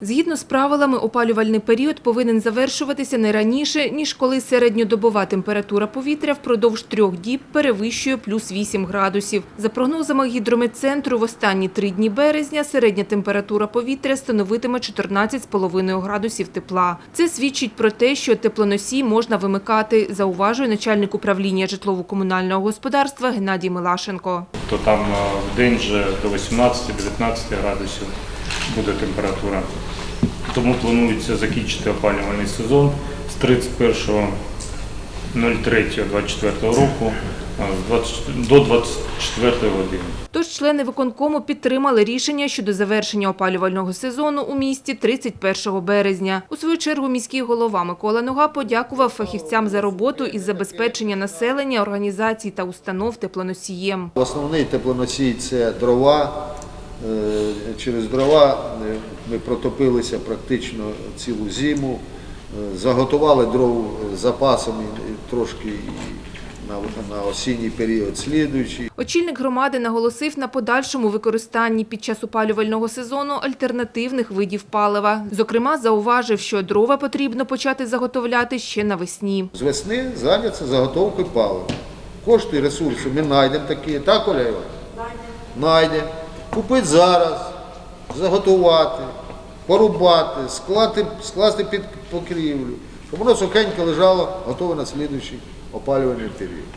Згідно з правилами, опалювальний період повинен завершуватися не раніше, ніж коли середньодобова температура повітря впродовж трьох діб перевищує плюс 8 градусів. За прогнозами гідрометцентру, в останні три дні березня середня температура повітря становитиме 14,5 градусів тепла. Це свідчить про те, що теплоносій можна вимикати, зауважує начальник управління житлово-комунального господарства Геннадій Милашенко. то там е, в день вже до 18-19 градусів буде температура. Тому планується закінчити опалювальний сезон з 31.03.24 року з 20 до 24 години. Тож члени виконкому підтримали рішення щодо завершення опалювального сезону у місті 31 березня. У свою чергу міський голова Микола Нога подякував фахівцям за роботу із забезпечення населення, організацій та установ теплоносієм. Основний теплоносій це дрова. Е, Через дрова е, ми протопилися практично цілу зиму, Е, заготували дров запасами трошки на, на осінній період слідуючий. Очільник громади наголосив на подальшому використанні під час опалювального сезону альтернативних видів палива. Зокрема, зауважив, що дрова потрібно почати заготовляти ще навесні. З весни зайняться заготовкою палива. Кошти ресурси ми знайдемо такі, так, Оля Іванівна? Знайдемо. Купити зараз, заготувати, порубати, склати, скласти під покрівлю, щоб воно сухенько лежало, готове на слідуючий опалювальний період.